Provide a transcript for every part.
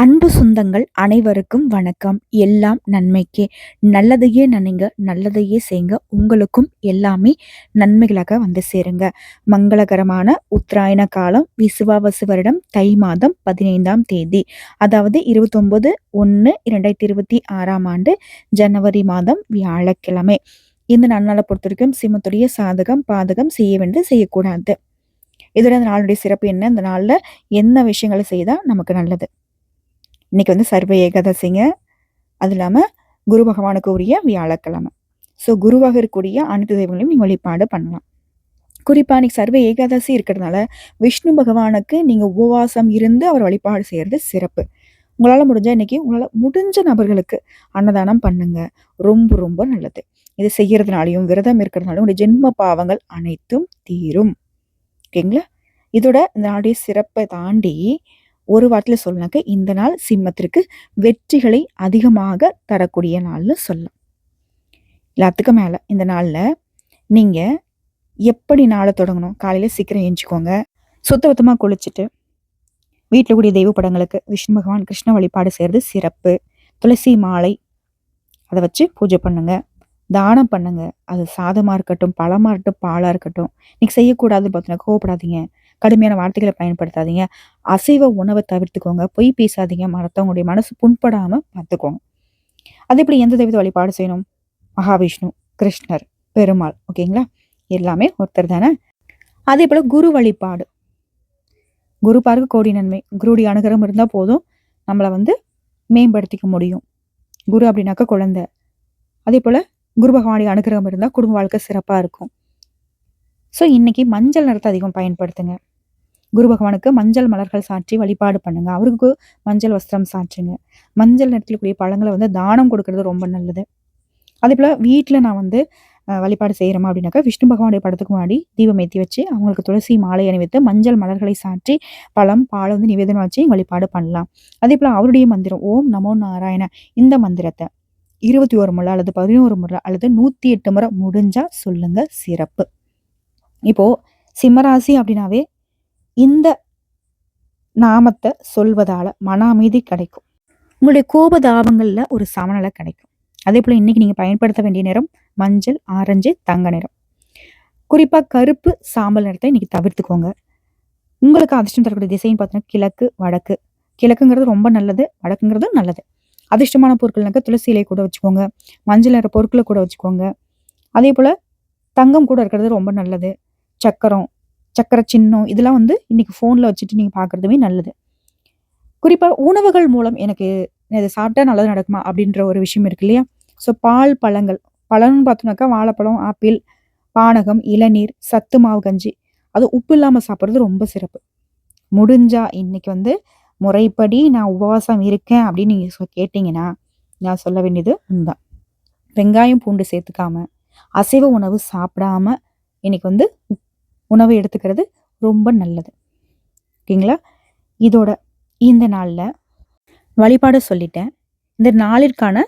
அன்பு சொந்தங்கள் அனைவருக்கும் வணக்கம். எல்லாம் நன்மைக்கே. நல்லதையே நினைங்க நல்லதையே செய்யுங்க உங்களுக்கும் எல்லாமே நன்மைகளாக வந்து சேருங்க. மங்களகரமான உத்தராயண காலம் விசுவாவசு வருடம் தை மாதம் பதினைந்தாம் தேதி. அதாவது இருபத்தொன்பது ஒன்று இரண்டாயிரத்தி இருபத்தி ஆறாம் ஆண்டு ஜனவரி மாதம் வியாழக்கிழமை. இந்த நன்னாளை பொறுத்த வரைக்கும் சிம்மத்துடைய சாதகம் பாதகம் செய்ய வேண்டியது செய்யக்கூடாது. இதோட அந்த நாளுடைய சிறப்பு என்ன? இந்த நாளில் என்ன விஷயங்களை செய்தால் நமக்கு நல்லது? இன்னைக்கு வந்து சர்வ ஏகாதசிங்க. அது இல்லாமல் குரு பகவானுக்கு உரிய வியாழக்கிழமை. ஸோ குருவாக இருக்கக்கூடிய அனைத்து தெய்வங்களையும் நீங்கள் வழிபாடு பண்ணலாம். குறிப்பாக இன்னைக்கு சர்வ ஏகாதசி இருக்கிறதுனால விஷ்ணு பகவானுக்கு நீங்கள் உபவாசம் இருந்து அவர் வழிபாடு செய்கிறது சிறப்பு. உங்களால் முடிஞ்சால் இன்றைக்கி உங்களால் முடிஞ்ச நபர்களுக்கு அன்னதானம் பண்ணுங்க. ரொம்ப ரொம்ப நல்லது. இது செய்கிறதுனாலையும் விரதம் இருக்கிறதுனாலும் உங்களுடைய ஜென்ம பாவங்கள் அனைத்தும் தீரும். ஓகேங்களா? இதோட இந்த நாடைய சிறப்பை தாண்டி ஒரு வாரத்தில் சொல்லனாக்க இந்த நாள் சிம்மத்திற்கு வெற்றிகளை அதிகமாக தரக்கூடிய நாள்னு சொல்லலாம். எல்லாத்துக்கும் மேலே இந்த நாளில் நீங்கள் எப்படி நாளை தொடங்கணும்? காலையில் சீக்கிரம் எழுஞ்சிக்கோங்க சுத்த பத்தமாக குளிச்சுட்டு வீட்டில் கூடிய தெய்வ படங்களுக்கு விஷ்ணு பகவான் கிருஷ்ண வழிபாடு செய்கிறது சிறப்பு. துளசி மாலை அதை வச்சு பூஜை பண்ணுங்கள் தானம் பண்ணுங்க. அது சாதமாக இருக்கட்டும் பழமாக இருக்கட்டும் பாலாக இருக்கட்டும். இன்னைக்கு செய்யக்கூடாதுன்னு பார்த்தீங்கன்னா கோவப்படாதீங்க. கடுமையான வார்த்தைகளை பயன்படுத்தாதீங்க. அசைவ உணவை தவிர்த்துக்கோங்க. பொய் பேசாதீங்க. மற்றவங்களுடைய மனசு புண்படாமல் பார்த்துக்கோங்க அது இப்படி எந்த தெய்வத்தை வழிபாடு செய்யணும்? மகாவிஷ்ணு கிருஷ்ணர் பெருமாள். ஓகேங்களா? எல்லாமே ஒருத்தர் தானே? அதே போல் குரு வழிபாடு. குரு பார்க்க கோடி நன்மை. குருடைய அனுகிரகம் இருந்தால் போதும். நம்மளை வந்து மேம்படுத்திக்க முடியும். குரு அப்படின்னாக்கா குழந்தை. அதே போல் குரு பகவானுடைய அனுகிரகம் இருந்தால் குடும்ப வாழ்க்கை சிறப்பாக இருக்கும். ஸோ இன்னைக்கு மஞ்சள் நிறத்தை அதிகம் பயன்படுத்துங்க. குரு பகவானுக்கு மஞ்சள் மலர்கள் சாற்றி வழிபாடு பண்ணுங்க. அவருக்கு மஞ்சள் வஸ்திரம் சாற்றுங்க. மஞ்சள் நிறத்தில் கூடிய பழங்களை வந்து தானம் கொடுக்கறது ரொம்ப நல்லது. அதே போல் வீட்டில் நான் வந்து வழிபாடு செய்கிறோமா அப்படின்னாக்கா விஷ்ணு பகவானுடைய படத்துக்கு முன்னாடி தீபம் ஏற்றி வச்சு அவங்களுக்கு துளசி மாலை அணிவித்து மஞ்சள் மலர்களை சாற்றி பழம் பாலை வந்து நிவேதனம் வச்சு வழிபாடு பண்ணலாம். அதே போல் அவருடைய மந்திரம் ஓம் நமோ நாராயண இந்த மந்திரத்தை. இருபத்தி ஒரு முறை அல்லது பதினோரு முறை அல்லது நூற்றி எட்டு முறை முடிஞ்சால் சொல்லுங்க சிறப்பு. இப்போ சிம்மராசி அப்படின்னாவே இந்த நாமத்தை சொல்வதால் மன அமைதி கிடைக்கும். உங்களுடைய கோபதாபங்கள்ல ஒரு சமநிலை கிடைக்கும். அதே போல் இன்றைக்கி நீங்கள் பயன்படுத்த வேண்டிய நிறம் மஞ்சள் ஆரஞ்சு தங்க நிறம். குறிப்பாக கருப்பு சாம்பல் நிறத்தை இன்றைக்கி தவிர்த்துக்கோங்க. உங்களுக்கு அதிர்ஷ்டம் தரக்கூடிய திசைன்னு பார்த்தீங்கன்னா கிழக்கு வடக்கு. கிழக்குங்கிறது ரொம்ப நல்லது வடக்குங்கிறதும் நல்லது. அதிர்ஷ்டமான பொருட்கள்னாக்க துளசி இலை கூட வச்சுக்கோங்க. மஞ்சள் நிற பொருட்களை கூட வச்சுக்கோங்க. அதே போல் தங்கம் கூட இருக்கிறது ரொம்ப நல்லது. சக்கரம் சக்கரை சின்னம் இதெல்லாம் வந்து இன்னைக்கு ஃபோனில் வச்சுட்டு நீங்கள் பார்க்குறதுமே நல்லது. குறிப்பாக உணவுகள் மூலம் எனக்கு இதை சாப்பிட்டா நல்லது நடக்குமா அப்படின்ற ஒரு விஷயம் இருக்கு இல்லையா? ஸோ பால் பழங்கள். பழம்னு பார்த்தோம்னாக்கா வாழைப்பழம் ஆப்பிள் பானகம் இளநீர் சத்து மாவு கஞ்சி. அது உப்பு இல்லாமல் சாப்பிட்றது ரொம்ப சிறப்பு. முடிஞ்சா இன்னைக்கு வந்து முறைப்படி நான் உபவாசம் இருக்கேன் அப்படின்னு நீங்கள் கேட்டிங்கன்னா நான் சொல்ல வேண்டியது உண்தான் வெங்காயம் பூண்டு சேர்த்துக்காம அசைவ உணவு சாப்பிடாம இன்னைக்கு வந்து உணவு எடுத்துக்கிறது ரொம்ப நல்லது. ஓகேங்களா? இதோட இந்த நாளில் வழிபாடு சொல்லிட்டேன். இந்த நாளிற்கான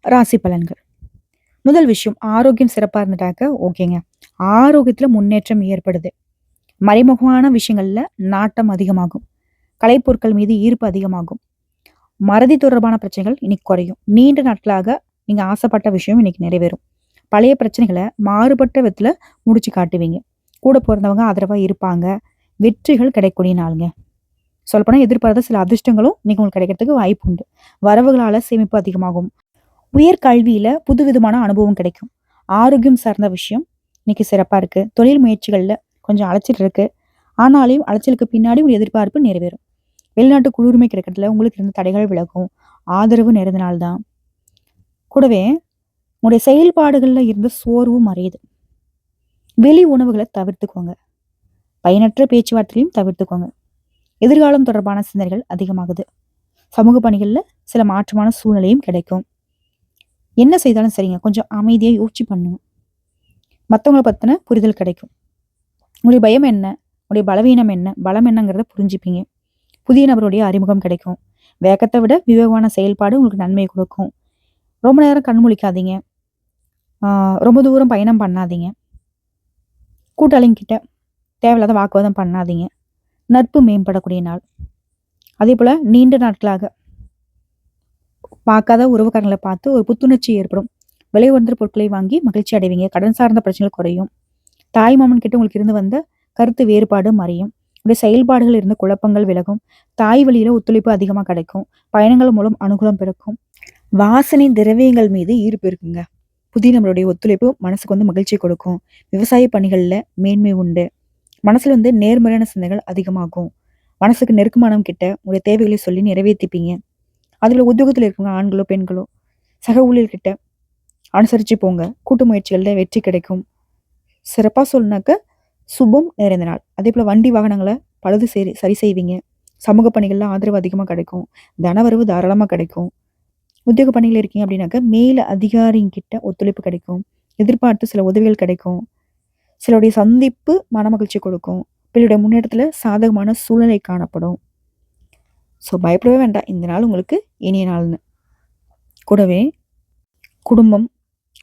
ராசி பலன்கள். முதல் விஷயம் ஆரோக்கியம் சிறப்பாக இருந்துட்டாக்க ஓகேங்க. ஆரோக்கியத்தில் முன்னேற்றம் ஏற்படுது. மறைமுகமான விஷயங்களில் நாட்டம் அதிகமாகும். கலைப்பொருட்கள் மீது ஈர்ப்பு அதிகமாகும். மறதி தொடர்பான பிரச்சனைகள் இன்னைக்கு குறையும். நீண்ட நாட்களாக நீங்கள் ஆசைப்பட்ட விஷயம் இன்னைக்கு நிறைவேறும். பழைய பிரச்சனைகளை மாறுபட்ட விதத்தில் முடிச்சு காட்டுவீங்க. கூட பிறந்தவங்க ஆதரவாக இருப்பாங்க. வெற்றிகள் கிடைக்கக்கூடிய நாளுங்க. சொல்லப்போனால் எதிர்பார்த்த சில அதிர்ஷ்டங்களும் இன்னைக்கு உங்களுக்கு கிடைக்கிறதுக்கு வாய்ப்பு உண்டு. வரவுகளால் சேமிப்பு அதிகமாகும். உயர்கல்வியில் புதுவிதமான அனுபவம் கிடைக்கும். ஆரோக்கியம் சார்ந்த விஷயம் இன்னைக்கு சிறப்பாக இருக்குது தொழில் முயற்சிகளில் கொஞ்சம் அலைச்சல் இருக்குது ஆனாலும் அலைச்சலுக்கு பின்னாடி ஒரு எதிர்பார்ப்பு நிறைவேறும். வெளிநாட்டு குளிர்மை கிடைக்கிறதுல உங்களுக்கு இருந்த தடைகள் விலகும். ஆதரவு நிறைந்தனால்தான் கூடவே உங்களுடைய செயல்பாடுகளில் இருந்த சோர்வும் மறையுது. வெளி உணவுகளை தவிர்த்துக்கோங்க. பயனற்ற பேச்சுவார்த்தைகளையும் தவிர்த்துக்கோங்க. எதிர்காலம் தொடர்பான சிந்தனைகள் அதிகமாகுது. சமூக பணிகளில் சில மாற்றமான சூழ்நிலையும் கிடைக்கும். என்ன செய்தாலும் சரிங்க. கொஞ்சம் அமைதியாக யோசிச்சு பண்ணுங்க. மற்றவங்களை பற்றின புரிதல் கிடைக்கும். உங்களுடைய பயம் என்ன? உங்களுடைய பலவீனம் என்ன? பலம் என்னங்கிறத புரிஞ்சுப்பீங்க. புதிய நபருடைய அறிமுகம் கிடைக்கும். வேகத்தை விட விவேகமான செயல்பாடு உங்களுக்கு நன்மை கொடுக்கும். ரொம்ப நேரம் கண் முழிக்காதீங்க. ரொம்ப தூரம் பயணம் பண்ணாதீங்க. கூட்டாளிங்கிட்ட தேவையில்லாத வாக்குவாதம் பண்ணாதீங்க. நட்பு மேம்படக்கூடிய நாள். அதே போல் நீண்ட நாட்களாக பார்க்காத உறவுக்காரங்களை பார்த்து ஒரு புத்துணர்ச்சி ஏற்படும். விலை உயர்ந்த பொருட்களை வாங்கி மகிழ்ச்சி அடைவீங்க. கடன் சார்ந்த பிரச்சனைகள் குறையும். தாய் மாமன் கிட்ட உங்களுக்கு இருந்து வந்த கருத்து வேறுபாடு மறையும் உடைய செயல்பாடுகள் இருந்த குழப்பங்கள் விலகும். தாய் வழியில ஒத்துழைப்பு அதிகமாக கிடைக்கும். பயணங்கள் மூலம் அனுகூலம் பிறக்கும். வாசனை திரவியங்கள் மீது ஈர்ப்பு இருக்குங்க. புதிய நம்மளுடைய ஒத்துழைப்பு மனசுக்கு வந்து மகிழ்ச்சி கொடுக்கும். விவசாய பணிகளில் மேன்மை உண்டு. மனசில் வந்து நேர்மறையான சிந்தனைகள் அதிகமாகும். மனசுக்கு நெருக்கமானம் கிட்ட உங்களுடைய தேவைகளை சொல்லி நிறைவேற்றிப்பீங்க அதில் உத்தியோகத்தில் இருக்கவங்க ஆண்களோ பெண்களோ சக ஊழியர்கிட்ட அனுசரித்து போங்க. கூட்டு முயற்சிகளில் வெற்றி கிடைக்கும். சிறப்பாக சொல்லினாக்க சுபம் நிறைந்த நாள். அதே போல் வண்டி வாகனங்களை பழுது சரி சரி செய்வீங்க. சமூக பணிகளில் ஆதரவு அதிகமாக கிடைக்கும். தனவரவு தாராளமாக கிடைக்கும். உத்தியோக பணியில் இருக்கீங்க அப்படின்னாக்க மேல அதிகாரிங்கிட்ட ஒத்துழைப்பு கிடைக்கும். எதிர்பார்த்து சில உதவிகள் கிடைக்கும். சிலருடைய சந்திப்பு மன மகிழ்ச்சி கொடுக்கும். பிள்ளையுடைய முன்னேற்றத்தில் சாதகமான சூழ்நிலை காணப்படும். ஸோ பயப்படவே வேண்டாம். இந்த நாள் உங்களுக்கு இனிய நாள்னு. கூடவே குடும்பம்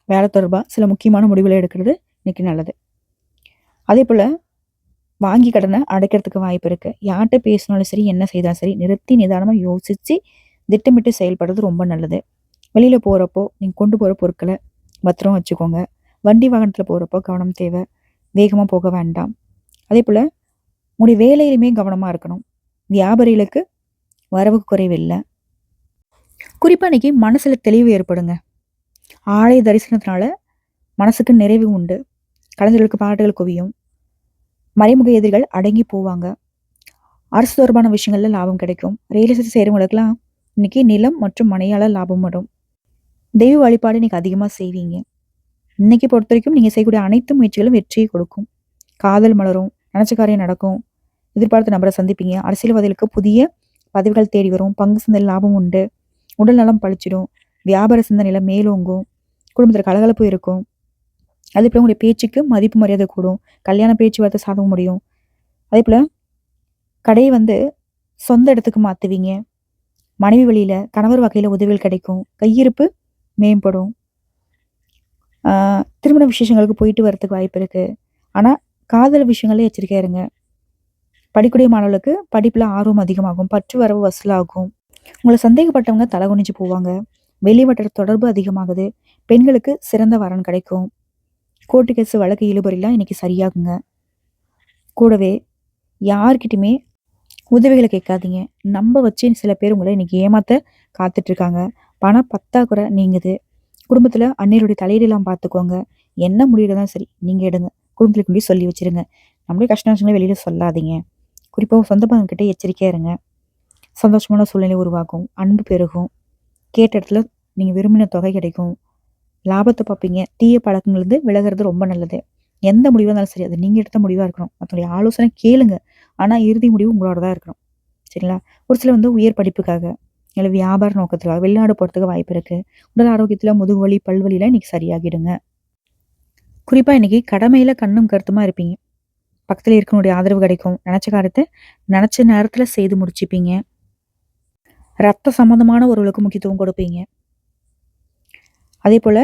வேலை தொடர்பாக சில முக்கியமான முடிவுகளை எடுக்கிறது இன்னைக்கு நல்லது. அதே போல் வாங்கி கடனை அடைக்கிறதுக்கு வாய்ப்பு இருக்குது யார்கிட்ட பேசினாலும் சரி என்ன செய்தாலும் சரி நிறுத்தி நிதானமாக யோசித்து திட்டமிட்டு செயல்படுறது ரொம்ப நல்லது. வெளியில் போகிறப்போ நீங்கள் கொண்டு போகிற பொருட்களை பத்திரம் வச்சுக்கோங்க. வண்டி வாகனத்தில் போகிறப்போ கவனம் தேவை. வேகமாக போக வேண்டாம். அதே போல் உங்களுடைய வேலையிலுமே கவனமாக இருக்கணும். வியாபாரிகளுக்கு வரவு குறைவில்லை. குறிப்பாக இன்றைக்கி மனசில் தெளிவு ஏற்படுங்க. ஆலய தரிசனத்தினால மனசுக்கு நிறைவு உண்டு. கலைஞர்களுக்கு பாட்டுகள் குவியும். மறைமுக எதிரிகள் அடங்கி போவாங்க. அரசு தொடர்பான விஷயங்கள்ல லாபம் கிடைக்கும். ரியல் எஸ்டேட் செய்கிறவங்களுக்குலாம் இன்னைக்கு நிலம் மற்றும் மனையால் லாபம் வரும். தெய்வ வழிபாடு இன்னைக்கு அதிகமாக செய்வீங்க. இன்னைக்கு பொறுத்த வரைக்கும் நீங்கள் செய்யக்கூடிய அனைத்து முயற்சிகளும் வெற்றியை கொடுக்கும். காதல் மலரும் நினச்ச காரியம் நடக்கும் எதிர்பார்த்த நபரை சந்திப்பீங்க. அரசியல்வாதிகளுக்கு புதிய பதவிகள் தேடி வரும் பங்கு சந்தையில் லாபம் உண்டு. உடல் நலம் பழிச்சிடும் வியாபார சிந்தனையில் மேலோங்கும் குடும்பத்தில் கலகலப்பு இருக்கும். அதே போல் உங்களுடைய பேச்சுக்கு மதிப்பு மரியாதை கூடும். கல்யாண பேச்சுவார்த்தை சாதக முடியும். அதே போல் கடையை வந்து சொந்த இடத்துக்கு மாற்றுவீங்க மனைவி வழியில் கணவர் வகையில் உதவிகள் கிடைக்கும். கையிருப்பு மேம்படும். திருமண விசேஷங்களுக்கு போயிட்டு வரதுக்கு வாய்ப்பு இருக்குது ஆனால் காதல் விஷயங்களே எச்சரிக்கையாக இருங்க. படிக்கூடிய மாணவர்களுக்கு படிப்பில் ஆர்வம் அதிகமாகும். பற்று வரவு வசூலாகும். உங்களை சந்தேகப்பட்டவங்க தலை குனிஞ்சு போவாங்க. வெளிவட்ட தொடர்பு அதிகமாகுது. பெண்களுக்கு சிறந்த வரன் கிடைக்கும். கோர்ட்டு கேஸ் வழக்கு இழுபறிலாம் இன்றைக்கி சரியாகுங்க. கூடவே யார்கிட்டையுமே உதவிகளை கேட்காதீங்க. நம்ப வச்சு சில பேர் உங்களை இன்றைக்கி ஏமாத்த காத்துட்ருக்காங்க. பணம் பத்தாக்குறை நீங்குது. குடும்பத்தில் அன்னையருடைய தலையீடெல்லாம் பார்த்துக்கோங்க என்ன முடியலதான் சரி நீங்கள் எடுங்க. குடும்பத்துக்கு முடியும் சொல்லி வச்சுருங்க. நம்மளே கஷ்ட விஷயங்களை வெளியில் சொல்லாதீங்க. குறிப்பாக சொந்த பங்கக்கிட்ட எச்சரிக்கையாக இருங்க. சந்தோஷமான சூழ்நிலை உருவாகும். அன்பு பெருகும். கேட்ட இடத்துல நீங்கள் விரும்பின தொகை கிடைக்கும். லாபத்தை பார்ப்பீங்க. தீய பழக்கங்கள்லேருந்து விலகிறது ரொம்ப நல்லது. எந்த முடிவாக இருந்தாலும் சரி அது நீங்கள் எடுத்த முடிவாக இருக்கணும். மற்றவங்களுடைய ஆலோசனை கேளுங்க. ஆனால் இறுதி முடிவு உங்களோட தான் இருக்கணும். சரிங்களா? ஒரு சில வந்து உயர் படிப்புக்காக இல்லை வியாபார நோக்கத்துக்காக வெளிநாடு போகிறதுக்கு வாய்ப்பு இருக்குது உடல் ஆரோக்கியத்தில் முதுகு வலி பல்வலிலாம் இன்னைக்கு சரியாகிடுங்க. குறிப்பாக இன்றைக்கி கடமையில் கண்ணும் கருத்துமாக இருப்பீங்க. பக்கத்தில் இருக்கனுடைய ஆதரவு கிடைக்கும். நினச்ச காரியத்தை நினச்ச நேரத்தில் செய்து முடிச்சுப்பீங்க. ரத்த சம்மந்தமான ஒருவளுக்கு முக்கியத்துவம் கொடுப்பீங்க. அதே போல்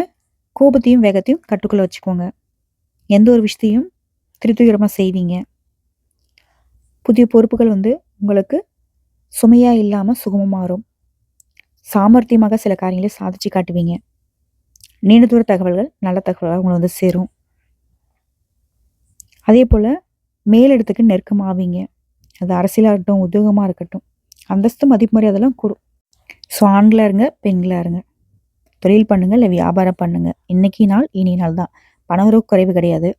கோபத்தையும் வேகத்தையும் கட்டுக்குள்ளே வச்சுக்கோங்க. எந்த ஒரு விஷயத்தையும் திருத்துயரமாக செய்வீங்க. புதிய பொறுப்புகள் வந்து உங்களுக்கு சுமையாக இல்லாமல் சுகமாக மாறும். சாமர்த்தியமாக சில காரியங்களை சாதிச்சு காட்டுவீங்க. நீண்ட தூர தகவல்கள் நல்ல தகவல்கள் உங்களை வந்து சேரும். அதே போல் மேலிடத்துக்கு நெருக்கமாவீங்க. அது அரசியலாக இருக்கட்டும் உத்தியோகமாக இருக்கட்டும் அந்தஸ்து மதிப்பு மரியாதைலாம் கூடும். ஸோ ஆண்களாக இருங்க பெண்களாக இருங்க. தொழில் பண்ணுங்கள் இல்லை வியாபாரம் பண்ணுங்கள் இன்றைக்கி நாள் இனி நாள் தான். பணவரவு குறைவு கிடையாது.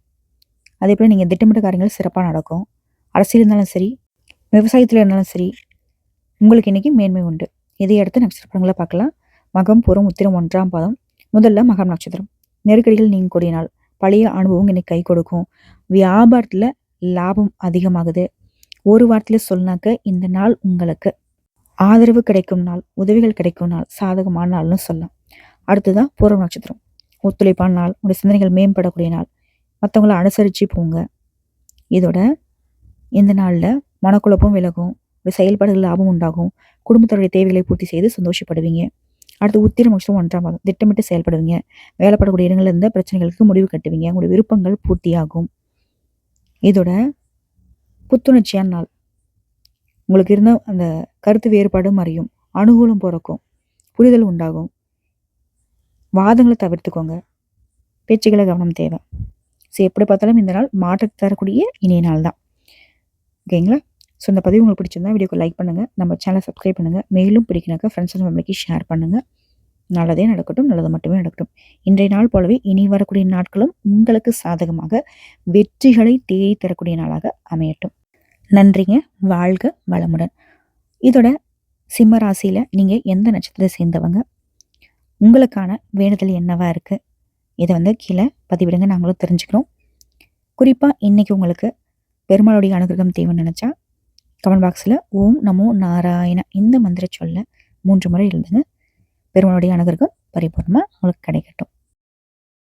அதே போல் நீங்கள் திட்டமிட்ட காரியங்கள் சிறப்பாக நடக்கும். அரசியல் இருந்தாலும் சரி விவசாயத்தில் இருந்தாலும் சரி உங்களுக்கு இன்றைக்கி மேன்மை உண்டு. இதை அடுத்து நட்சத்திரங்களை பார்க்கலாம். மகம் புறம் உத்திரம் ஒன்றாம் பாதம். முதல்ல மகம் நட்சத்திரம். நெருக்கடிகள் நீங்கள் கூடிய நாள். பழைய அனுபவம் இன்னைக்கு கை கொடுக்கும். வியாபாரத்தில் லாபம் அதிகமாகுது. ஒரு வாரத்தில் சொன்னாக்க இந்த நாள் உங்களுக்கு ஆதரவு கிடைக்கும் நாள் உதவிகள் கிடைக்கும் நாள் சாதகமான நாள்னு சொல்லலாம். அடுத்ததான் பூர்வ நட்சத்திரம். ஒத்துழைப்பான நாள் உங்களுடைய சிந்தனைகள் மேம்படக்கூடிய நாள். மற்றவங்கள அனுசரித்து போங்க. இதோட இந்த நாளில் மனக்குழப்பம் விலகும் ஒரு செயல்பாடுகள் லாபம் உண்டாகும் குடும்பத்தோடைய தேவைகளை பூர்த்தி செய்து சந்தோஷப்படுவீங்க. அடுத்து உத்திரம் நட்சத்திரம் ஒன்றாம் மாதம் திட்டமிட்டு செயல்படுவீங்க. வேலைப்படக்கூடிய இடங்களில் இருந்த பிரச்சனைகளுக்கு முடிவு கட்டுவீங்க. உங்களுடைய விருப்பங்கள் பூர்த்தியாகும். இதோட புத்துணர்ச்சியான நாள். உங்களுக்கு இருந்த அந்த கருத்து வேறுபாடும் அறியும். அனுகூலம் பிறக்கும். புரிதல் உண்டாகும். வாதங்களை தவிர்த்துக்கோங்க. பேச்சுகளை கவனம் தேவை. ஸோ எப்படி பார்த்தாலும் இந்த நாள் மாற்றத்தை தரக்கூடிய இனிய நாள் தான். ஓகேங்களா ஸோ இந்த பதிவு உங்களுக்கு பிடிச்சிருந்தா வீடியோக்கு லைக் பண்ணுங்கள் நம்ம சேனலை சப்ஸ்கிரைப் பண்ணுங்கள் மேலும் பிடிக்கினாக்கா ஃப்ரெண்ட்ஸ் அண்ட் ஃபேமிலிக்கு ஷேர் பண்ணுங்கள் நல்லதே நடக்கட்டும் நல்லது மட்டுமே நடக்கட்டும். இன்றைய நாள் போலவே இனி வரக்கூடிய நாட்களும் உங்களுக்கு சாதகமாக வெற்றிகளை தேடி தரக்கூடிய நாளாக அமையட்டும். நன்றிங்க. வாழ்க வளமுடன். இதோட சிம்ம ராசியில் நீங்கள் எந்த நட்சத்திரத்தை சேர்ந்தவங்க? உங்களுக்கான வேண்டுதல் என்னவா இருக்குது இதை வந்து கீழே பதிவிடுங்க நாங்களும் தெரிஞ்சுக்கிறோம். குறிப்பாக இன்றைக்கி உங்களுக்கு பெருமாளுடைய அனுகிரகம் தேவைன்னு நினச்சா கமெண்ட் பாக்ஸில் ஓம் நமோ நாராயண இந்த மந்திர சொல்ல மூன்று முறை எழுதுங்க. பெருமாளுடைய அனுகிரகம் பரிபூர்ணமாக உங்களுக்கு கிடைக்கட்டும்.